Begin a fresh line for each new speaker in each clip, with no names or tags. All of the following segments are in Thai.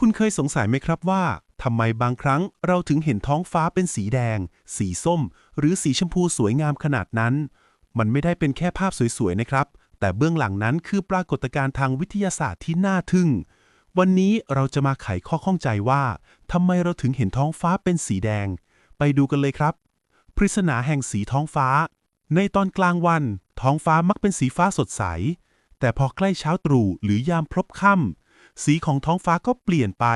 คุณเคยสงสัยไหมครับว่าทำไมบางครั้งเราถึงเห็นท้องฟ้าเป็นสีแดง สีส้ม หรือสีชมพูสวยงามขนาดนั้น มันไม่ได้เป็นแค่ภาพสวยๆนะครับ แต่เบื้องหลังนั้นคือปรากฏการณ์ทางวิทยาศาสตร์ที่น่าทึ่ง วันนี้เราจะมาไขข้อข้องใจว่าทำไมเราถึงเห็นท้องฟ้าเป็นสีแดง ไปดูกันเลยครับ ปริศนาแห่งสีท้องฟ้า ในตอนกลางวัน ท้องฟ้ามักเป็นสีฟ้าสดใส แต่พอใกล้เช้าตรู่หรือยามพลบค่ำ สีของท้องฟ้าก็เปลี่ยนไป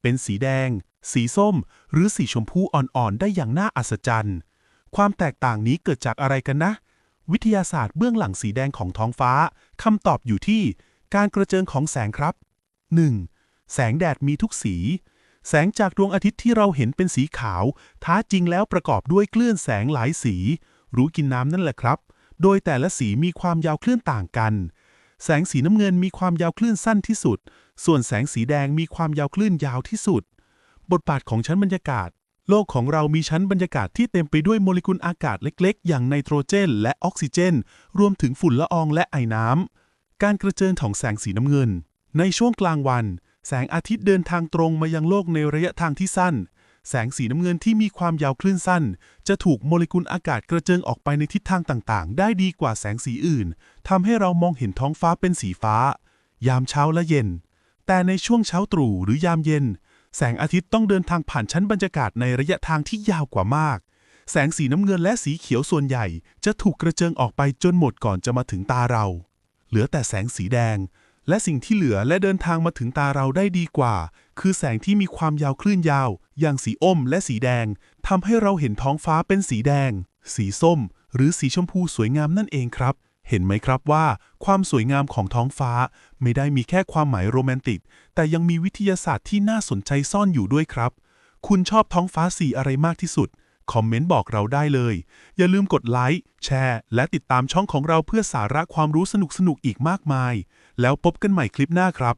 เป็นสีแดง สีส้ม หรือสีชมพูอ่อนๆ ได้อย่างน่าอัศจรรย์ ความแตกต่างนี้เกิดจากอะไรกันนะ วิทยาศาสตร์เบื้องหลังสีแดงของท้องฟ้าคำตอบอยู่ที่ การกระเจิงของแสงครับ 1. แสงแดดมีทุกสี แสงจากดวงอาทิตย์ที่เราเห็นเป็นสีขาว ท้าจริงแล้วประกอบด้วยคลื่นแสงหลายสี รู้กินน้ำนั่นแหละครับ โดยแต่ละสีมีความยาวคลื่นต่างกัน แสงสีน้ำเงินมีความยาวคลื่นสั้นที่สุด ส่วนแสงสีแดงมีความยาวคลื่นยาวที่สุด บทบาทของชั้นบรรยากาศ โลกของเรามีชั้นบรรยากาศที่เต็มไปด้วยโมเลกุลอากาศเล็กๆ อย่างไนโตรเจน และออกซิเจน รวมถึงฝุ่นละอองและไอน้ำ การกระเจิงของแสงสีน้ำเงิน ในช่วงกลางวัน แสงอาทิตย์เดินทางตรงมายังโลกในระยะทางที่สั้น แสงสีน้ำเงินที่มีความยาวคลื่นสั้น จะถูกโมเลกุลอากาศกระเจิงออกไปในทิศทางต่างๆ ได้ดีกว่าแสงสีอื่นทำให้เรามองเห็นท้องฟ้าเป็นสีฟ้า ยามเช้าและเย็น แต่ในช่วงเช้าตรู่หรือยามเย็น แสงอาทิตย์ต้องเดินทางผ่านชั้นบรรยากาศในระยะทางที่ยาวกว่ามาก แสงสีน้ำเงินและสีเขียวส่วนใหญ่ จะถูกกระเจิงออกไปจนหมดก่อนจะมาถึงตาเรา เหลือแต่แสงสีแดง และสิ่งที่เหลือและเดินทางมาถึงตาเราได้ดีกว่า คือแสงที่มีความยาวคลื่นยาว อย่างสีอมและสีแดงทำให้เราเห็นท้องฟ้าเป็นสีแดง สีส้ม หรือสีชมพูสวยงามนั่นเองครับ เห็นไหมครับว่า ความสวยงามของท้องฟ้า ไม่ได้มีแค่ความหมายโรแมนติก แต่ยังมีวิทยาศาสตร์ที่น่าสนใจซ่อนอยู่ด้วยครับ คุณชอบท้องฟ้าสีอะไรมากที่สุด คอมเมนต์บอกเราได้เลย อย่าลืมกดไลค์ แชร์ และติดตามช่องของเราเพื่อสาระความรู้สนุกๆอีกมากมาย แล้วพบกันใหม่คลิปหน้าครับ